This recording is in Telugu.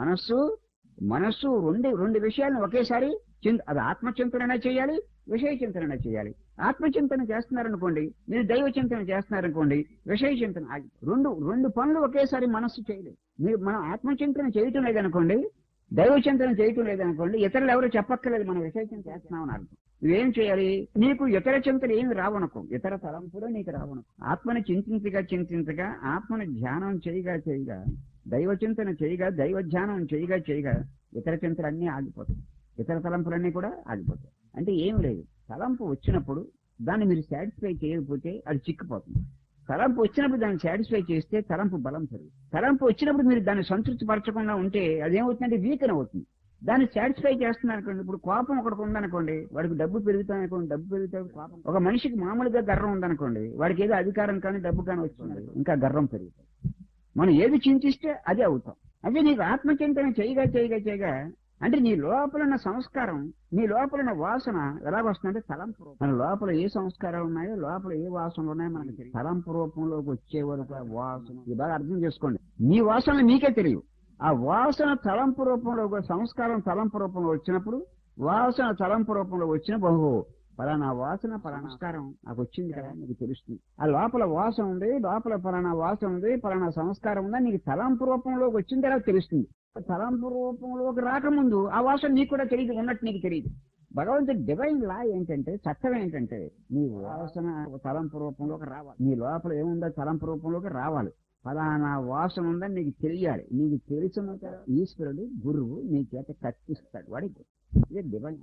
మనస్సు మనస్సు రెండు రెండు విషయాలను ఒకేసారి చింత అది ఆత్మచింతన చేయాలి విషయ చింతన చేయాలి. ఆత్మచింతన చేస్తున్నారనుకోండి మీరు దైవ చింతన చేస్తున్నారనుకోండి విషయ చింతన రెండు రెండు పనులు ఒకేసారి మనస్సు చేయలేదు. మీరు మనం ఆత్మచింతన చేయటం లేదనుకోండి దైవ చింతన చేయటం లేదనుకోండి ఇతరులు ఎవరు చెప్పక్కర్లేదు మనం విషయ చింతన చేస్తున్నామని అర్థం. నువ్వేం చేయాలి? నీకు ఇతర చింతన ఏమి రావనుకో ఇతర తలంపులు నీకు రావను ఆత్మని చింతించగా చింతించగా ఆత్మని ధ్యానం చేయగా చేయగా దైవ చింతన చేయగా దైవ ధ్యానం చేయగా చేయగా ఇతర చింతలు అన్నీ ఆగిపోతాయి. ఇతర తలంపులన్నీ కూడా ఆగిపోతాయి. అంటే ఏం లేదు. తలంపు వచ్చినప్పుడు దాన్ని మీరు సాటిస్ఫై చేయకపోతే అది చిక్కిపోతుంది. తలంపు వచ్చినప్పుడు దాన్ని సాటిస్ఫై చేస్తే తలంపు బలం పెరుగు తలంపు వచ్చినప్పుడు మీరు దాన్ని సంతృప్తి పరచకుండా ఉంటే అదేమవుతుందంటే వీకన్ అవుతుంది. దాన్ని సాటిస్ఫై చేస్తున్నారు అనుకోండి ఇప్పుడు కోపం ఒకటి ఉందనుకోండి వాడికి డబ్బు పెరుగుతాయి అనుకోండి డబ్బు పెరుగుతాయి కోపం. ఒక మనిషికి మామూలుగా గర్వం ఉందనుకోండి వాడికి ఏదో అధికారం కానీ డబ్బు కానీ వచ్చింది ఇంకా గర్వం పెరుగుతుంది. మనం ఏది చింతిస్తే అదే అవుతాం. అదే నీకు ఆత్మచింతన చేయగా చేయగా చేయగా అంటే నీ లోపల ఉన్న సంస్కారం నీ లోపల ఉన్న వాసన ఎలా వస్తుందంటే తలంపు రూపం. మన లోపల ఏ సంస్కారాలు ఉన్నాయో లోపల ఏ వాసనలు ఉన్నాయో మనకి తెలియదు. తలంపు రూపంలోకి వచ్చే వరకు ఆ వాసన. ఇది బాగా అర్థం చేసుకోండి. మీ వాసనలు మీకే తెలియవు. ఆ వాసన తలంపు రూపంలో సంస్కారం తలంపు రూపంలో వచ్చినప్పుడు వాసన తలంపు రూపంలో వచ్చిన బహు పలానా వాసన పలానాస్కారం నాకు వచ్చింది కదా నీకు తెలుస్తుంది. ఆ లోపల వాసన ఉంది లోపల పలానా వాసన ఉంది పలానా సంస్కారం ఉందా నీకు తలంపు రూపంలోకి వచ్చిన తర్వాత తెలుస్తుంది. తలంపు రూపంలోకి రాకముందు ఆ వాసన నీకు కూడా తెలియదు ఉన్నట్టు నీకు తెలియదు. భగవంతుడి డివైన్ లా ఏంటంటే చట్టం ఏంటంటే నీ వాసన తలంపు రూపంలోకి రావాలి. నీ లోపల ఏముందో తలంపు రూపంలోకి రావాలి. ఫలానా వాసన ఉందని నీకు తెలియాలి. నీకు తెలిసిన ఈశ్వరుడు గురువు నీ చేత కట్టిస్తాడు వాడికి. ఇదే డివైన్